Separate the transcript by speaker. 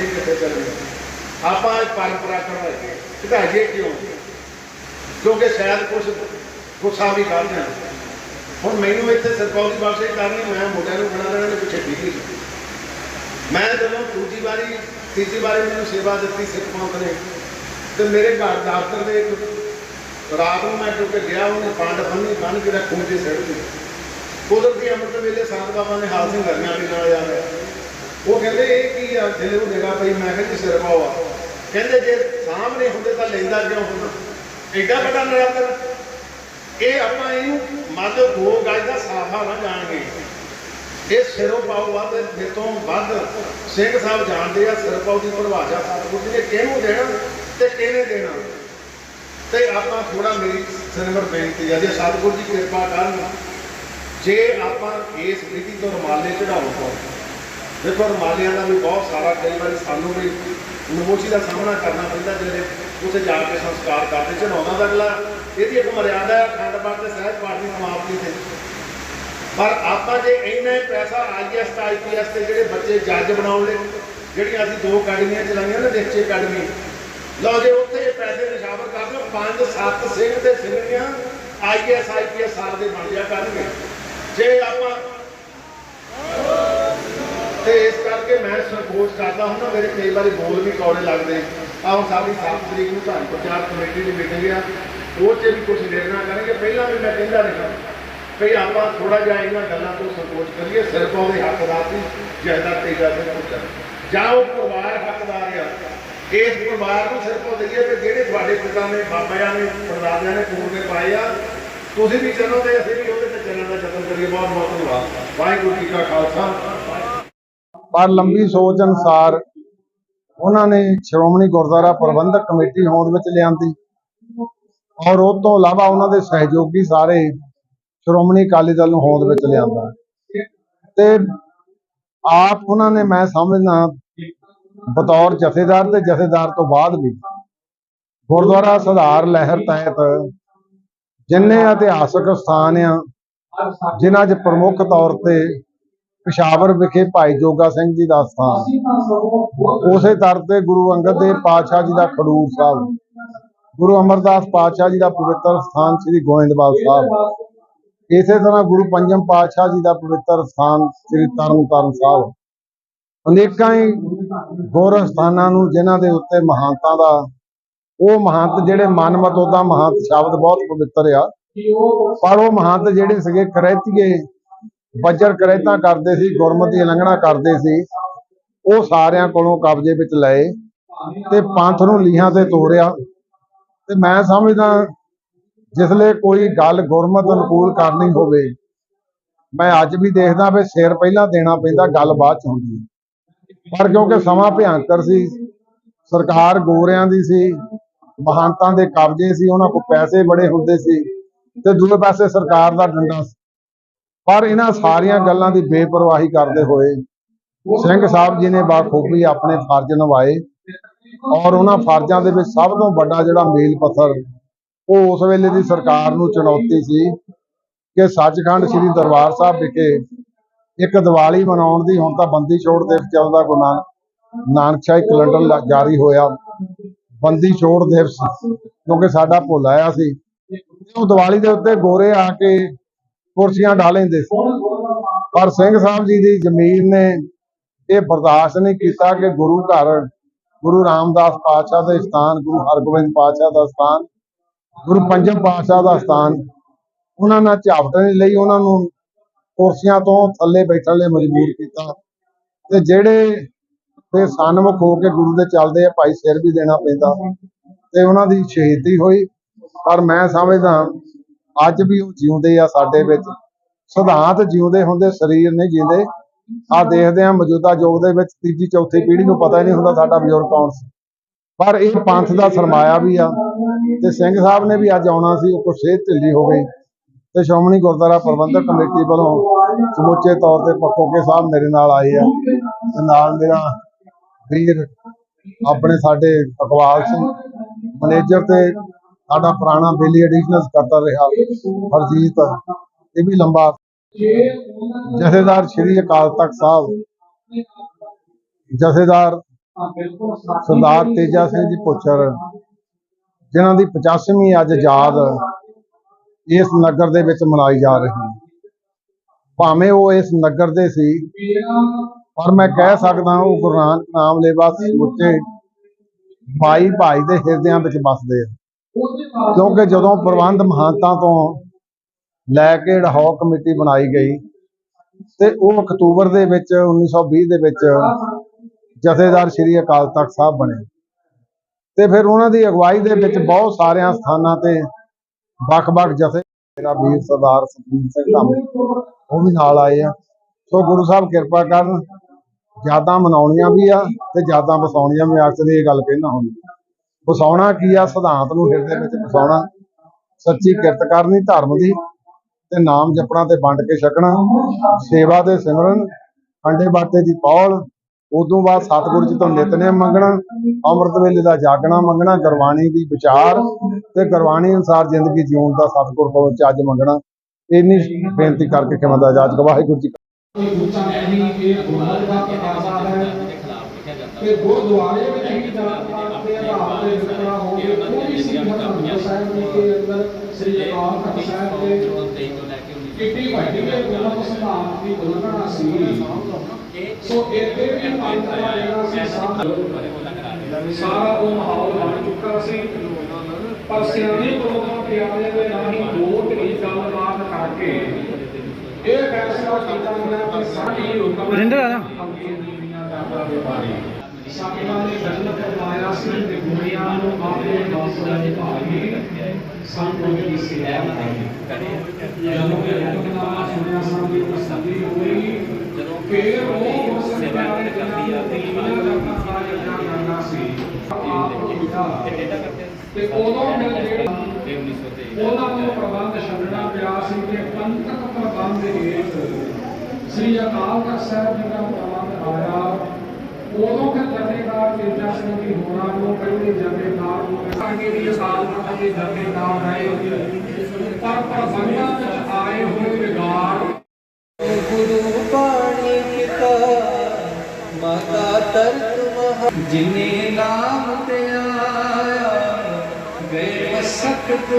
Speaker 1: ਤੇ ਕਿੱਥੇ ਚੱਲ ਗਏ। ਆਪਾਂ ਇਹ ਪਰੰਪਰਾ ਕਰਵਾਈਏ ਘਟਾਈਏ ਕਿਉਂ? ਕਿਉਂਕਿ ਸ਼ਾਇਦ ਕੁਝ ਗੁੱਸਾ ਵੀ ਕਰਦੇ ਆ ਹੁਣ ਮੈਨੂੰ ਇੱਥੇ ਸਰਕਾਰ ਬਾਸ਼ੇ ਕਰਨੀ, ਮੈਂ ਮੁੰਡਿਆਂ ਨੂੰ ਬਣਾ ਦੇਣਾ ਨੇ ਪਿੱਛੇ ਠੀਕ ਮੈਂ ਜਦੋਂ ਦੂਜੀ ਵਾਰੀ, ਤੀਜੀ ਵਾਰੀ ਮੈਨੂੰ ਸੇਵਾ ਦਿੱਤੀ ਸਿੱਖ ਪੰਥ ਨੇ, ਤੇ ਮੇਰੇ ਘਰ ਦਫ਼ਤਰ ਦੇ ਇੱਕ ਰਾਤ ਨੂੰ ਮੈਂ ਕਿਉਂਕਿ ਗਿਆ, ਉਹਨੇ ਪੰਡ ਬੰਨੀ ਬੰਨ ਕੇ ਰੱਖੂ ਜੇ ਸਿਰ ਤੇ। ਕੁਦਰਤੀ ਅੰਮ੍ਰਿਤ ਵੇਲੇ ਸਾਧ ਬਾਬਾ ਨੇ ਹਾਲ ਸਿੰਘ ਗਰਮੀਆਂ ਦੇ ਨਾਲ ਆ ਯਾਰ ਉਹ ਕਹਿੰਦੇ ਇਹ ਕੀ ਆ? ਦਿਲ ਨੂੰ ਦੇਗਾ ਭਾਈ ਮੈਂ ਕਿਹਾ ਜੀ ਸਿਰ ਪਾਓ ਆ। ਕਹਿੰਦੇ ਜੇ ਸਾਹਮਣੇ ਹੁੰਦੇ ਤਾਂ ਲੈਂਦਾ ਕਿਉਂ ਹੁੰਦਾ ਐਡਾ ਵੱਡਾ ਨਰਾਦਰ ਇਹ ਆਪਾਂ ਇਹਨੂੰ ਮੱਧ ਦੋ ਗਜ ਦਾ ਸਾਫਾ ਨਾ ਜਾਣਗੇ। ਇਹ ਸਿਰੋਂ ਪਾਓ ਵੱਧ ਮੇਰੇ ਤੋਂ ਵੱਧ। ਸਿੰਘ ਸਾਹਿਬ ਜਾਣਦੇ ਆ ਸਿਰ ਪਾਓ ਦੀ ਪਰਿਭਾਸ਼ਾ ਸਤਿਗੁਰੂ ਜੀ ਨੇ ਕਿਹਨੂੰ ਦੇਣਾ ਤੇ ਕਿਹਨੇ ਦੇਣਾ। ਤੇ ਆਪਾਂ ਥੋੜਾ ਮੇਰੀ ਸਿਰਮਰ ਬੇਨਤੀ ਆ, ਜੇ ਸਤਿਗੁਰੂ ਜੀ ਕਿਰਪਾ ਕਰਨ, ਜੇ ਆਪਾਂ ਇਸ ਵਿਧੀ ਤੋਂ ਰਮਾਲੇ ਚੜਾਉਣ ਤੋਂ ਦੇਖੋ ਰਮਾਲਿਆਂ ਦਾ ਵੀ ਬਹੁਤ ਸਾਰਾ ਕਈ ਵਾਰੀ ਸਾਨੂੰ ਵੀ ਨਮੋਸ਼ੀ ਦਾ ਸਾਹਮਣਾ ਕਰਨਾ ਪੈਂਦਾ ਜਿਹੜੇ ਉੱਥੇ ਜਾ ਕੇ ਸੰਸਕਾਰ ਕਰਦੇ ਚੜਾਉਂਦਾ ਤਾਂ ਅਗਲਾ, ਇਹਦੀ ਇੱਕ ਮਰਿਆਦਾ ਹੈ, ਅਖੰਡ ਪਾਠ ਤੇ ਸਹਿਜ ਪਾਠ ਦੀ ਸਮਾਪਤੀ ਤੇ। ਪਰ ਆਪਾਂ ਜੇ ਇੰਨਾ ਪੈਸਾ ਆਈਐਸ ਆਈਪੀਐਸ ਤੇ ਜਿਹੜੇ ਬੱਚੇ ਜੱਜ ਬਣਾਉਣ ਲਈ, ਜਿਹੜੀਆਂ ਅਸੀਂ ਦੋ ਅਕੈਡਮੀਆਂ ਚਲਾਈਆਂ ਨਾ ਨਿਸ਼ਚੇ ਅਕੈਡਮੀ, ਲਓ ਜੇ ਉੱਥੇ ਪੈਸੇ ਨਿਸ਼ਾਵਰ ਕਰ ਦਿਓ ਪੰਜ, ਸੱਤ ਸਿੰਘ ਤੇ ਸਿੰਘਣੀਆਂ ਆਈਐਸ, ਆਈਪੀਐਸ ਸਾਲ ਦੇ ਬਣ ਜਾ ਕਰਨਗੇ। ਜੇ ਆਪਾਂ ਤੇ ਇਸ ਕਰਕੇ ਮੈਂ ਸੰਕੋਚ ਕਰਦਾ ਹੁੰਦਾ ਮੇਰੇ ਕਈ ਵਾਰੀ ਬੋਲ ਵੀ ਕੌੜੇ ਲੱਗਦੇ। ਆਹ ਸਾਡੀ 7 ਤਰੀਕ ਨੂੰ ਧੰਨ ਪ੍ਰਚਾਰ ਕਮੇਟੀ ਦੀ ਮੀਟਿੰਗ ਆ। ਉਹ 'ਚ ਵੀ ਕੁਝ ਨਿਰਣਾ ਕਰਾਂਗੇ। ਪਹਿਲਾਂ ਵੀ ਮੈਂ ਕਹਿੰਦਾ ਰਿਹਾ ਵੀ ਆਪਾਂ ਥੋੜਾ ਜਿਹਾ ਇਹਨਾਂ ਗੱਲਾਂ ਤੋਂ ਸੰਕੋਚ ਕਰੀਏ। ਸਿਰਫ ਉਹਦੇ ਹੱਕਦਾਰ ਦੀ ਜਾਇਦਾਦ ਤੇ ਜਾ ਕੇ ਜਾਂ ਉਹ ਪਰਿਵਾਰ ਹੱਕਦਾਰ ਆ ਇਸ ਪਰਿਵਾਰ ਨੂੰ ਸਿਰਫ ਉਹ ਦਈਏ ਕਿ ਜਿਹੜੇ ਤੁਹਾਡੇ ਪਿਤਾ ਨੇ, ਬਾਬਿਆਂ ਨੇ, ਪਰਦਾਦਿਆਂ ਨੇ ਪੂਰਨੇ ਪਾਏ ਆ, ਤੁਸੀਂ ਵੀ ਚੱਲੋ ਤੇ ਅਸੀਂ ਵੀ ਉਹਦੇ ਤੇ ਚੱਲਣ ਦਾ ਯਤਨ ਕਰੀਏ। ਬਹੁਤ ਬਹੁਤ ਧੰਨਵਾਦ। ਵਾਹਿਗੁਰੂ ਜੀ ਕਾ ਖਾਲਸਾ।
Speaker 2: ਪਰ ਲੰਬੀ ਸੋਚ ਅਨੁਸਾਰ ਉਹਨਾਂ ਨੇ ਸ਼੍ਰੋਮਣੀ ਗੁਰਦੁਆਰਾ ਪ੍ਰਬੰਧਕ ਕਮੇਟੀ ਹੋਂਦ ਵਿੱਚ ਲਿਆਂਦੀ ਔਰ ਉਹ ਤੋਂ ਇਲਾਵਾ ਉਹਨਾਂ ਦੇ ਸਹਿਯੋਗੀ ਸਾਰੇ ਸ਼੍ਰੋਮਣੀ ਅਕਾਲੀ ਦਲ ਨੂੰ ਹੋਂਦ ਵਿੱਚ ਲਿਆਂਦਾ। ਤੇ ਆਪ ਉਹਨਾਂ ਨੇ ਮੈਂ ਸਮਝਦਾ ਬਤੌਰ ਜਥੇਦਾਰ ਤੇ ਜਥੇਦਾਰ ਤੋਂ ਬਾਅਦ ਵੀ ਗੁਰਦੁਆਰਾ ਸੁਧਾਰ ਲਹਿਰ ਤਹਿਤ ਜਿੰਨੇ ਇਤਿਹਾਸਕ ਸਥਾਨ ਆ, ਜਿਨ੍ਹਾਂ 'ਚ ਪ੍ਰਮੁੱਖ ਤੌਰ ਤੇ ਪਿਸ਼ਾਵਰ ਵਿਖੇ ਭਾਈ ਜੋਗਾ ਸਿੰਘ ਜੀ ਦਾ ਸਥਾਨ। ਉਸੇ ਤਰ ਤੇ ਗੁਰੂ ਅੰਗਦ ਦੇਵ ਪਾਤਸ਼ਾਹ ਜੀ ਦਾ ਖਡੂਰ ਸਾਹਿਬ। ਗੁਰੂ ਅਮਰਦਾਸ ਪਾਤਸ਼ਾਹ ਜੀ ਦਾ ਪਵਿੱਤਰ ਸਥਾਨ ਸ੍ਰੀ ਗੋਇੰਦਵਾਲ ਸਾਹਿਬ। ਇਸੇ ਤਰ੍ਹਾਂ ਗੁਰੂ ਪੰਜਮ ਪਾਤਸ਼ਾਹ ਜੀ ਦਾ ਪਵਿੱਤਰ ਸਥਾਨ ਸ੍ਰੀ ਤਰਨਤਾਰਨ ਸਾਹਿਬ। ਅਨੇਕਾਂ ਹੀ ਗੁਰ ਸਥਾਨਾਂ ਨੂੰ ਜਿਨ੍ਹਾਂ ਦੇ ਉੱਤੇ ਮਹਾਨਤਾ ਦਾ, ਉਹ ਮਹੰਤ ਜਿਹੜੇ ਮਨਮਤ ਉਹਦਾ ਮਹੰਤ ਸ਼ਬਦ ਬਹੁਤ ਪਵਿੱਤਰ ਆ। ਪਰ ਉਹ ਮਹੰਤ ਜਿਹੜੇ ਸੀਗੇ ਕਰੈਤੀਏ ਬੱਜਰ ਕਰੈਤਾ ਕਰਦੇ ਸੀ, ਗੁਰਮਤਿ ਦੀ ਉਲੰਘਣਾ ਕਰਦੇ ਸੀ। ਉਹ ਸਾਰਿਆਂ ਕੋਲੋਂ ਕਬਜ਼ੇ ਵਿੱਚ ਲਏ ਤੇ ਪੰਥ ਨੂੰ ਲੀਹਾਂ ਤੇ ਤੋਰਿਆ ਤੇ ਮੈਂ ਸਮਝਦਾ ਜਿਸਲੇ ਕੋਈ ਗੱਲ ਗੁਰਮਤ ਅਨੁਕੂਲ ਕਰਨੀ ਹੋਵੇ, ਮੈਂ ਅੱਜ ਵੀ ਦੇਖਦਾ ਵੀ ਸਿਰ ਪਹਿਲਾਂ ਦੇਣਾ ਪੈਂਦਾ, ਗੱਲ ਬਾਅਦ ਚ ਹੁੰਦੀ ਪਰ ਕਿਉਂਕਿ ਸਮਾਂ ਭਿਆਨਕ ਸੀ, ਸਰਕਾਰ ਗੋਰਿਆਂ ਦੀ ਸੀ ਮਹਾਨਤਾਂ ਦੇ ਕਬਜ਼ੇ ਸੀ, ਉਹਨਾਂ ਕੋਲ ਪੈਸੇ ਬੜੇ ਹੁੰਦੇ ਸੀ ਤੇ ਦੂਜੇ ਪਾਸੇ ਸਰਕਾਰ ਦਾ ਡੰਡਾ ਸੀ। ਪਰ ਇਹਨਾਂ ਸਾਰੀਆਂ ਗੱਲਾਂ ਦੀ ਬੇਪਰਵਾਹੀ ਕਰਦੇ ਹੋਏ ਸਿੰਘ ਸਾਹਿਬ ਜੀ ਨੇ ਬਾਖੂਬੀ ਆਪਣੇ ਫਰਜ਼ ਨਿਭਾਏ ਔਰ ਉਹਨਾਂ ਫਰਜ਼ਾਂ ਦੇ ਵਿੱਚ ਸਭ ਤੋਂ ਵੱਡਾ ਜਿਹੜਾ ਮੀਲ ਪੱਥਰ ਉਹ ਉਸ ਵੇਲੇ ਦੀ ਸਰਕਾਰ ਨੂੰ ਚੁਣੌਤੀ ਸੀ ਕਿ ਸੱਚਖੰਡ ਸ੍ਰੀ ਦਰਬਾਰ ਸਾਹਿਬ ਵਿਖੇ ਇੱਕ ਦੀਵਾਲੀ ਮਨਾਉਣ ਦੀ ਹੁਣ ਤਾਂ ਬੰਦੀ ਛੋੜ ਦਿਵਸ ਚੱਲਦਾ ਗੁਰੂ ਨਾਨਕ ਨਾਨਕਸ਼ਾਹੀ ਕੈਲੰਡਰ ਲ- ਜਾਰੀ ਹੋਇਆ। ਬੰਦੀ ਛੋੜ ਦਿਵਸ ਕਿਉਂਕਿ ਸਾਡਾ ਭੁੱਲ ਆਇਆ ਸੀ। ਉਹ ਦੀਵਾਲੀ ਦੇ ਉੱਤੇ ਗੋਰੇ ਆ ਕੇ ਕੁਰਸੀਆਂ ਢਾ ਲੈਂਦੇ ਸੀ। ਪਰ ਸਿੰਘ ਸਾਹਿਬ ਜੀ ਦੀ ਜ਼ਮੀਰ ਨੇ ਇਹ ਬਰਦਾਸ਼ਤ ਨਹੀਂ ਕੀਤਾ ਕਿ ਗੁਰੂ ਘਰ, ਗੁਰੂ ਰਾਮਦਾਸ ਪਾਤਸ਼ਾਹ ਦੇ ਸਥਾਨ, ਗੁਰੂ ਹਰਗੋਬਿੰਦ ਪਾਤਸ਼ਾਹ ਦਾ ਸਥਾਨ, ਗੁਰੂ ਪੰਜਮ ਪਾਤਸ਼ਾਹ ਦਾ ਸਥਾਨ, ਉਹਨਾਂ ਨਾਲ ਝਾਪਟ ਲਈ, ਉਹਨਾਂ ਨੂੰ ਕੁਰਸੀਆਂ ਤੋਂ ਥੱਲੇ ਬੈਠਣ ਲਈ ਮਜਬੂਰ ਕੀਤਾ। ਤੇ ਜਿਹੜੇ ਤੇ ਸਨਮੁਖ ਹੋ ਕੇ ਗੁਰੂ ਦੇ ਚੱਲਦੇ ਆ, ਭਾਈ ਸਿਰ ਵੀ ਦੇਣਾ ਪੈਂਦਾ। ਤੇ ਉਹਨਾਂ ਦੀ ਸ਼ਹੀਦੀ ਹੋਈ। ਪਰ ਮੈਂ ਸਮਝਦਾ ਅੱਜ ਵੀ ਉਹ ਜਿਉਂਦੇ ਆ ਸਾਡੇ ਵਿੱਚ। ਸਿਧਾਂਤ ਜਿਉਂਦੇ ਹੁੰਦੇ, ਸਰੀਰ ਨਹੀਂ ਜਿਉਂਦੇ। ਆ ਦੇਖਦੇ ਆ ਮੌਜੂਦਾ ਯੁੱਗ ਦੇ ਵਿੱਚ ਤੀਜੀ, ਚੌਥੀ ਪੀੜ੍ਹੀ ਨੂੰ ਪਤਾ ਹੀ ਨਹੀਂ ਹੁੰਦਾ ਸਾਡਾ ਬਜ਼ੁਰਗ ਕੌਣ ਸੀ। ਪਰ ਇਹ ਪੰਥ ਦਾ ਸਰਮਾਇਆ ਵੀ ਆ। ਤੇ ਸਿੰਘ ਸਾਹਿਬ ਨੇ ਵੀ ਅੱਜ ਆਉਣਾ ਸੀ, ਉਹ ਕੁਛ ਸਿਹਤ ਢਿੱਲੀ ਹੋ ਗਈ। ਤੇ ਸ਼੍ਰੋਮਣੀ ਗੁਰਦੁਆਰਾ ਪ੍ਰਬੰਧਕ ਕਮੇਟੀ ਵੱਲੋਂ ਸਮੁੱਚੇ ਤੌਰ ਤੇ ਪੱਕੋਕੇ ਸਾਹਿਬ ਮੇਰੇ ਨਾਲ ਆਏ ਆ। ਤੇ ਨਾਲ ਮੇਰਾ ਵੀਰ ਆਪਣੇ ਸਾਡੇ ਅਕਵਾਲ ਸਿੰਘ, ਮੈਨੇਜਰ ਤੇ ਸਾਡਾ ਪੁਰਾਣਾ ਬੇਲੀ ਐਡੀਸ਼ਨਲ ਸਕੱਤਰ ਰਿਹਾ, ਹਰਜੀਤ, ਇਹ ਵੀ ਲੰਬਾ। ਜਥੇਦਾਰ ਸ਼੍ਰੀ ਅਕਾਲ ਤਖਤ ਸਾਹਿਬ, ਜਥੇਦਾਰ ਸਰਦਾਰ ਤੇਜਾ ਸਿੰਘ ਜੀ ਪੁੱਛਰ, ਜਿਨ੍ਹਾਂ ਦੀ 85ਵੀਂ ਅੱਜ ਯਾਦ ਇਸ ਨਗਰ ਦੇ ਵਿੱਚ ਮਨਾਈ ਜਾ ਰਹੀ ਭਾਵੇਂ ਉਹ ਇਸ ਨਗਰ ਦੇ ਸੀ, ਪਰ ਮੈਂ ਕਹਿ ਸਕਦਾ ਉਹ ਗੁਰੂ ਨਾਨਕ ਨਾਮ ਲੈਵਾ ਸਮੁੱਚੇ ਭਾਈ ਭਾਈ ਦੇ ਹਿਰਦਿਆਂ ਵਿੱਚ ਵੱਸਦੇ ਆ। ਕਿਉਂਕਿ ਜਦੋਂ ਪ੍ਰਬੰਧ ਮਹਾਂਤਾਂ ਤੋਂ ਲੈ ਕੇ ਢਹਾਓ ਕਮੇਟੀ ਬਣਾਈ ਗਈ ਤੇ ਉਹ ਅਕਤੂਬਰ ਦੇ ਵਿੱਚ 1920 ਦੇ ਵਿੱਚ ਜਥੇਦਾਰ ਸ੍ਰੀ ਅਕਾਲ ਤਖਤ ਸਾਹਿਬ ਬਣੇ। ਤੇ ਫਿਰ ਉਹਨਾਂ ਦੀ ਅਗਵਾਈ ਦੇ ਵਿੱਚ ਬਹੁਤ ਸਾਰਿਆਂ ਸਥਾਨਾਂ ਤੇ ਵੱਖ-ਵੱਖ ਜਥੇ ਮੇਰਾ ਵੀਰ ਸਰਦਾਰ ਸੁਖਬੀਰ ਸਿੰਘ ਧਾਮੀ, ਉਹ ਵੀ ਨਾਲ ਆਏ ਆ। ਸੋ ਗੁਰੂ ਸਾਹਿਬ ਕਿਰਪਾ ਕਰਨ, ਯਾਦਾਂ ਮਨਾਉਣੀਆਂ ਵੀ ਆ ਤੇ ਯਾਦਾਂ ਵਸਾਉਣੀਆਂ ਵੀ ਅਕਸਰ ਇਹ ਗੱਲ ਕਹਿਣਾ ਹੁੰਦਾ ਵਸਾਉਣਾ ਕੀ ਆ? ਸਿਧਾਂਤ ਨੂੰ ਹਿਰਦੇ ਵਿੱਚ ਵਸਾਉਣਾ। ਸੱਚੀ ਕਿਰਤ ਕਰਨੀ ਧਰਮ ਦੀ ਤੇ ਨਾਮ ਜਪਣਾ ਤੇ ਵੰਡ ਕੇ ਛਕਣਾ। ਸੇਵਾ ਦੇ ਸਿਮਰਨ ਅੰਡੇ ਬਾਟੇ ਦੀ ਪੌਲ, ਉਦੋਂ ਬਾਅਦ ਸਤਿਗੁਰੂ ਜੀ ਤੋਂ ਨਿਤਨੇਮ ਮੰਗਣਾ, ਅੰਮ੍ਰਿਤ ਵੇਲੇ ਦਾ ਜਾਗਣਾ ਮੰਗਣਾ, ਗੁਰਬਾਣੀ ਦੀ ਵਿਚਾਰ ਤੇ ਗੁਰਬਾਣੀ ਅਨੁਸਾਰ ਜ਼ਿੰਦਗੀ ਜਿਉਣ ਦਾ ਸਤਿਗੁਰ ਕੋਲੋਂ ਚੱਜ ਮੰਗਣਾ। ਇੰਨੀ ਬੇਨਤੀ ਕਰਕੇ ਖਿਮਾ ਦਾ ਇਜਾਜ਼ਤ ਵਾਹਿਗੁਰੂ ਜੀ
Speaker 3: ਇਹ ਗੁਰਦੁਆਰੇ ਵਿੱਚ ਹੀ ਜਾਤ ਪਾਤ ਦੇ ਆਧਾਰ ਤੇ ਵਿਤਕਰਾ ਹੋ ਗਏ ਉਹ ਵੀ ਸ੍ਰੀ ਹਰਿਮੰਦਰ ਸਾਹਿਬ ਜੀ। ਦੇ ਅੰਦਰ ਸ੍ਰੀ ਅਕਾਲ ਤਖਤ ਸਾਹਿਬ ਦੇ ਕਿੱਡੀ ਵੱਡੀ ਇਹ ਗੁਰਮਤਿ ਸਿਧਾਂਤ ਦੀ ਉਲੰਘਣਾ ਸੀ ਸੋ ਇੱਥੇ ਵੀ ਪੰਥ ਦਾ ਜਿਹੜਾ ਸੀ ਸਾਰਾ ਉਹ ਮਾਹੌਲ ਬਣ ਚੁੱਕਾ ਸੀ ਪਰ ਸਿਆਣੇ ਕੋਲੋਂ ਪਿਆਰੇ ਦੇ ਨਹੀਂ ਦੋ ਢੀ ਗੱਲਬਾਤ ਕਰਕੇ ਇਹ ਫੈਸਲਾ ਕੀਤਾ ਗਿਆ ਕਿ ਸਾਡੀ ਲੋਕਾਂ ਨੂੰ ਰਿੰਦਰ ਆ ਨਾ ਸਾਡਾ ਨੇ ਜਨਮ ਫਰਮਾਇਆ ਸੀ ਤੇ ਦੁਨੀਆ ਨੂੰ ਆਪਣੇ ਦਾਸ ਦਾ ਭਾਈ ਸੰਤੋਂ ਦੀ ਸੇਵਾ ਕਰੇ ਜਦੋਂ ਇਹ ਹੁਕਮਨਾਮਾ ਸੁਣਿਆ ਸਾਡੀ ਤਸੱਲੀ ਹੋਈ ਜਦੋਂ ਫੇਰ ਉਹ ਉਸ ਸੇਵਾ ਕਰਦੀ ਆ ਤੇ ਦੁਨੀਆ ਦਾ ਕਾਰਜ ਕਰਨਾ ਸੀ ਆਪ ਕੀਤਾ ਤੇ ਉਦੋਂ ਫਿਰ ਜਿਹੜੀ ਉਹਨਾਂ ਨੂੰ ਪ੍ਰਬੰਧ ਛੱਡਣਾ ਪਿਆ ਸੀ ਕਿ ਪੰਥਕ ਪ੍ਰਬੰਧ ਹੇਠ ਸ੍ਰੀ ਅਕਾਲ ਤਖਤ ਸਾਹਿਬ ਜੀ ਦਾ ਪ੍ਰਬੰਧ ਆਇਆ। ਉਦੋਂ ਫਿਰ ਜਥੇਦਾਰ ਤੇਜਾ ਸਿੰਘ ਜੀ ਹੋਰਾਂ ਨੂੰ ਪਹਿਲੇ ਜਥੇਦਾਰ ਨੂੰ ਸਾਡੀ ਦੀ ਸਾਲ ਤੱਕ ਦੇ ਜਥੇਦਾਰ ਰਹੇ ਪਰ ਪ੍ਰਬੰਧਾਂ ਵਿੱਚ ਆਏ ਹੋਏ ਵਿਗਾੜ
Speaker 4: ਗੁਰੂ ਬਾਣੀ ਕੀਤਾ ਮਾਤਾ ਤਰਕ ਮਹਾ ਜਿਨੇ ਨਾਮ ਤੇ ਆਇਆ, ਗਏ ਮਸਕਤ